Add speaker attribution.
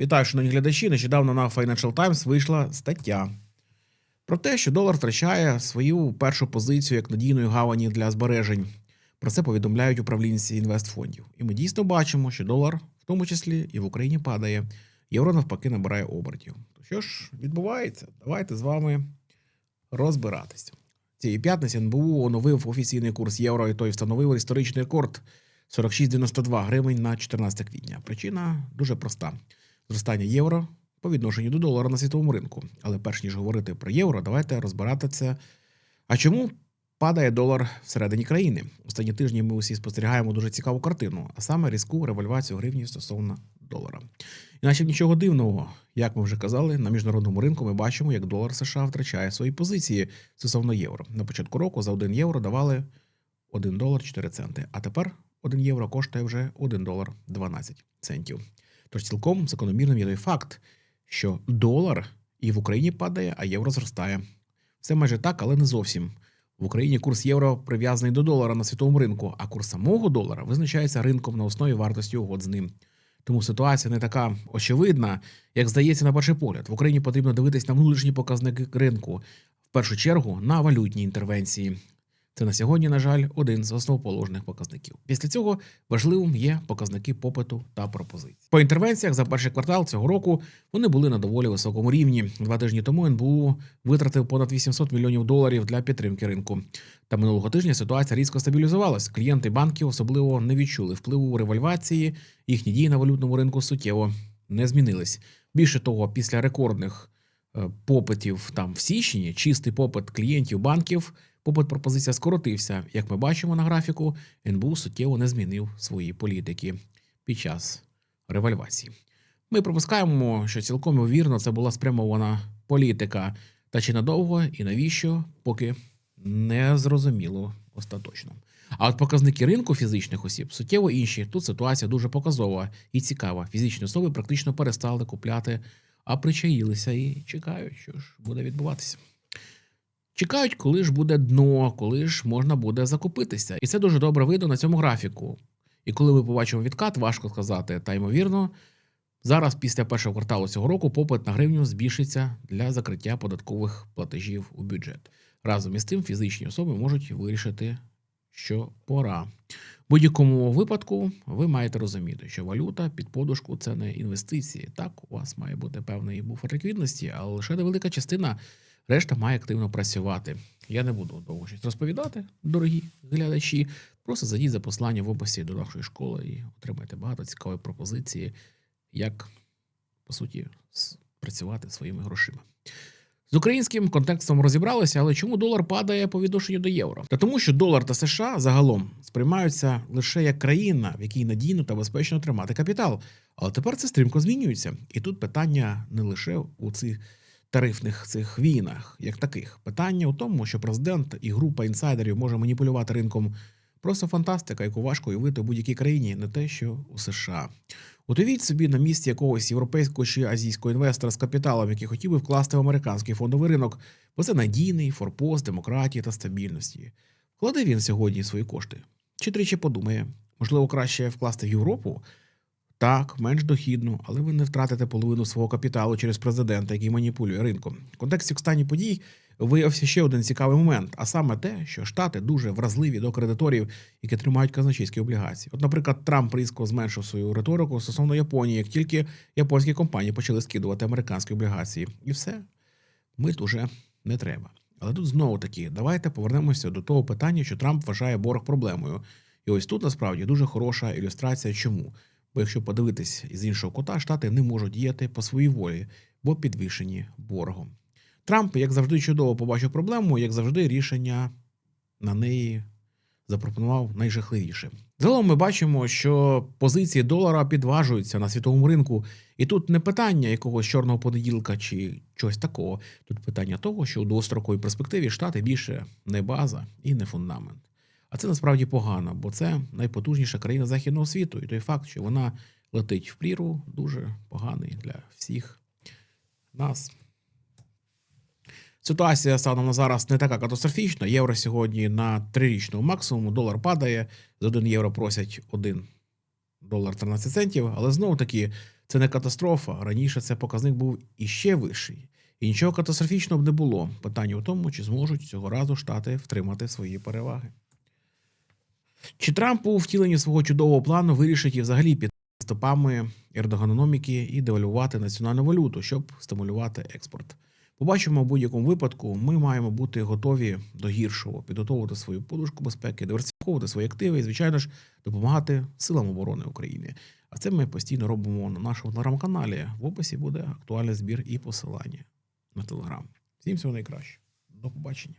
Speaker 1: Вітаю, шановні глядачі. Нещодавно на Financial Times вийшла стаття про те, що долар втрачає свою першу позицію як надійної гавані для збережень. Про це повідомляють управлінці інвестфондів. І ми дійсно бачимо, що долар, в тому числі і в Україні, падає. Євро навпаки набирає обертів. То що ж відбувається? Давайте з вами розбиратися. Цієї п'ятниці НБУ оновив офіційний курс євро, і той встановив історичний рекорд 46,92 гривень на 14 квітня. Причина дуже проста: зростання євро по відношенню до долара на світовому ринку. Але перш ніж говорити про євро, давайте розбирати це. А чому падає долар всередині країни? Останні тижні ми усі спостерігаємо дуже цікаву картину, а саме різку револьвацію гривні стосовно долара. Іначе нічого дивного, як ми вже казали, на міжнародному ринку ми бачимо, як долар США втрачає свої позиції стосовно євро. На початку року за 1 євро давали 1 долар 4 центи, а тепер 1 євро коштує вже 1 долар 12 центів. Тож цілком закономірним є той факт, що долар і в Україні падає, а євро зростає. Все майже так, але не зовсім. В Україні курс євро прив'язаний до долара на світовому ринку, а курс самого долара визначається ринком на основі вартості угод з ним. Тому ситуація не така очевидна, як здається на перший погляд. В Україні потрібно дивитись на внутрішні показники ринку, в першу чергу на валютні інтервенції. Це на сьогодні, на жаль, один з основоположних показників. Після цього важливим є показники попиту та пропозицій. По інтервенціях за перший квартал цього року вони були на доволі високому рівні. Два тижні тому НБУ витратив понад 800 мільйонів доларів для підтримки ринку. Та минулого тижня ситуація різко стабілізувалась. Клієнти банків особливо не відчули впливу револьвації. Їхні дії на валютному ринку суттєво не змінились. Більше того, після рекордних е, попитів там в січні, чистий попит клієнтів банків. Попит пропозиція скоротився. Як ми бачимо на графіку, НБУ суттєво не змінив свої політики під час револьвації. Ми пропускаємо, що цілком ймовірно це була спрямована політика. Та чи надовго і навіщо, поки не зрозуміло остаточно. А от показники ринку фізичних осіб суттєво інші. Тут ситуація дуже показова і цікава. Фізичні особи практично перестали купляти, а причаїлися і чекають, що ж буде відбуватися. Чекають, коли ж буде дно, коли ж можна буде закупитися. І це дуже добре видно на цьому графіку. І коли ми побачимо відкат, важко сказати. Та ймовірно, зараз, після першого кварталу цього року, попит на гривню збільшиться для закриття податкових платежів у бюджет. Разом із тим, фізичні особи можуть вирішити, що пора. В будь-якому випадку ви маєте розуміти, що валюта під подушку це не інвестиції. Так, у вас має бути певний буфер ліквідності, але лише невелика частина решта має активно працювати. Я не буду довго щось розповідати, дорогі глядачі. Просто зайдіть за послання в описі до нашої школи і отримайте багато цікавої пропозиції, як по суті працювати своїми грошима. З українським контекстом розібралися, але чому долар падає по відношенню до євро? Та тому, що долар та США загалом сприймаються лише як країна, в якій надійно та безпечно тримати капітал. Але тепер це стрімко змінюється. І тут питання не лише у цих тарифних цих війнах, як таких. Питання у тому, що президент і група інсайдерів може маніпулювати ринком. Просто фантастика, яку важко уявити у будь-якій країні, не те, що у США. Уявіть собі на місці якогось європейського чи азійського інвестора з капіталом, який хотів би вкласти в американський фондовий ринок, бо це надійний форпост демократії та стабільності. Вкладе він сьогодні свої кошти. Чи тричі подумає, можливо, краще вкласти в Європу? Так, менш дохідно, але ви не втратите половину свого капіталу через президента, який маніпулює ринком. В контексті останніх подій виявився ще один цікавий момент, а саме те, що штати дуже вразливі до кредиторів, які тримають казначейські облігації. От, наприклад, Трамп різко зменшив свою риторику стосовно Японії, як тільки японські компанії почали скидувати американські облігації, і все мит уже не треба. Але тут знову таки, давайте повернемося до того питання, що Трамп вважає борг проблемою. І ось тут насправді дуже хороша ілюстрація, чому. Бо якщо подивитись з іншого кута, штати не можуть діяти по своїй волі, бо підвішені боргом. Трамп, як завжди, чудово побачив проблему, як завжди, рішення на неї запропонував найжахливіше. Загалом ми бачимо, що позиції долара підважуються на світовому ринку, і тут не питання якогось чорного понеділка чи чогось такого. Тут питання того, що у довгостроковій перспективі штати більше не база і не фундамент. А це насправді погано, бо це найпотужніша країна західного світу, і той факт, що вона летить в пріру, дуже поганий для всіх нас. Ситуація станом на зараз не така катастрофічна. Євро сьогодні на трирічному максимуму, долар падає, за 1 євро просять 1 долар 13 центів, але знову таки Це не катастрофа. Раніше це показник був іще вищий. І нічого катастрофічного б не було. Питання у тому, чи зможуть цього разу штати втримати свої переваги. Чи Трамп у втіленні свого чудового плану вирішить і взагалі під стопами ердоганономіки і девальвувати національну валюту, щоб стимулювати експорт? Побачимо в будь-якому випадку. Ми маємо бути готові до гіршого, підготовити свою подушку безпеки, диверсифіковувати свої активи і, звичайно ж, допомагати силам оборони України. А це ми постійно робимо на нашому телеграм-каналі. В описі буде актуальний збір і посилання на телеграм. Всім всього найкраще. До побачення.